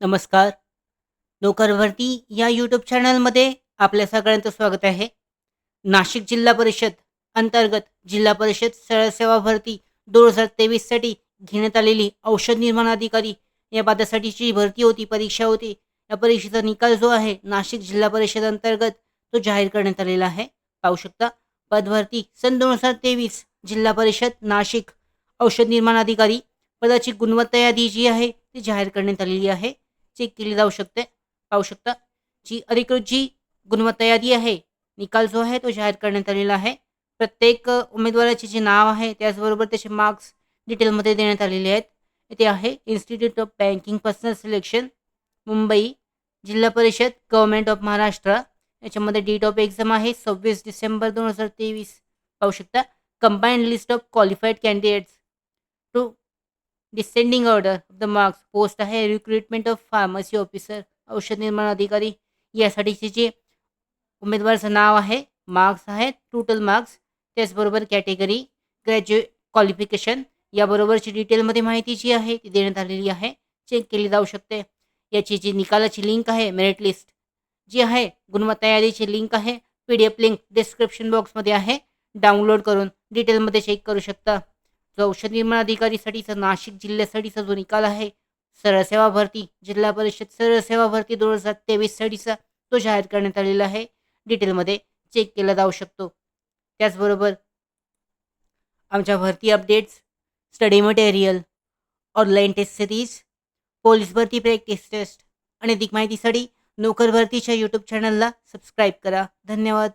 नमस्कार. नोकरभरती या यूट्यूब चॅनलमध्ये आपल्या सगळ्यांचं स्वागत आहे. नाशिक जिल्हा परिषद अंतर्गत जिल्हा परिषद सरळसेवा भरती दोन हजार तेवीससाठी घेण्यात आलेली औषध निर्माण अधिकारी या पदासाठीची जी भरती होती परीक्षा होती या परीक्षेचा निकाल जो आहे नाशिक जिल्हा परिषद अंतर्गत तो जाहीर करण्यात आलेला आहे. पाहू शकता पदभरती सन दोन हजार तेवीस जिल्हा परिषद नाशिक औषध निर्माण अधिकारी पदाची गुणवत्ता यादी जी आहे ती जाहीर करण्यात आलेली आहे. चेक केली जाऊ शकते पाहू शकता. जी अधिकृत जी गुणवत्ता यादी आहे निकाल जो आहे तो जाहीर करण्यात आलेला आहे. प्रत्येक उमेदवाराचे जे नाव आहे त्याचबरोबर त्याचे मार्क्स डिटेलमध्ये देण्यात आलेले आहेत. इथे आहे institute of banking personnel selection Mumbai जिल्हा परिषद गव्हर्मेंट ऑफ महाराष्ट्र याच्यामध्ये डेट ऑफ एक्झाम आहे सव्वीस डिसेंबर दोन हजार तेवीस. पाहू शकता. Combined list of qualified candidates descending order of the marks post आहे रिक्रुटमेंट ऑफ फार्मसी ऑफिसर औषध निर्माण अधिकारी. यासाठीचे जे उमेदवाराचं नाव आहे मार्क्स आहेत टोटल मार्क्स त्याचबरोबर कॅटेगरी ग्रॅज्युएट क्वालिफिकेशन याबरोबरची डिटेलमध्ये माहिती जी आहे ती देण्यात आलेली आहे चेक केली जाऊ शकते. याची जी निकालाची लिंक आहे मेरिट लिस्ट जी आहे गुणवत्ता यादीची लिंक आहे P D F link description बॉक्समध्ये आहे. डाउनलोड करून डिटेलमध्ये चेक करू शकता. जो औषध निर्माण अधिकारीसाठीचा नाशिक जिल्ह्यासाठीचा जो निकाल आहे सरळ सेवा भरती जिल्हा परिषद सरळ सेवा भरती दोन हजार तेवीससाठीचा तो जाहीर करण्यात आलेला आहे. डिटेलमध्ये चेक केला जाऊ शकतो. त्याचबरोबर आमच्या भरती updates study material online test series police भरती प्रॅक्टिस टेस्ट आणि अधिक माहितीसाठी नोकर भरतीच्या यूट्यूब चॅनलला सबस्क्राईब करा. धन्यवाद.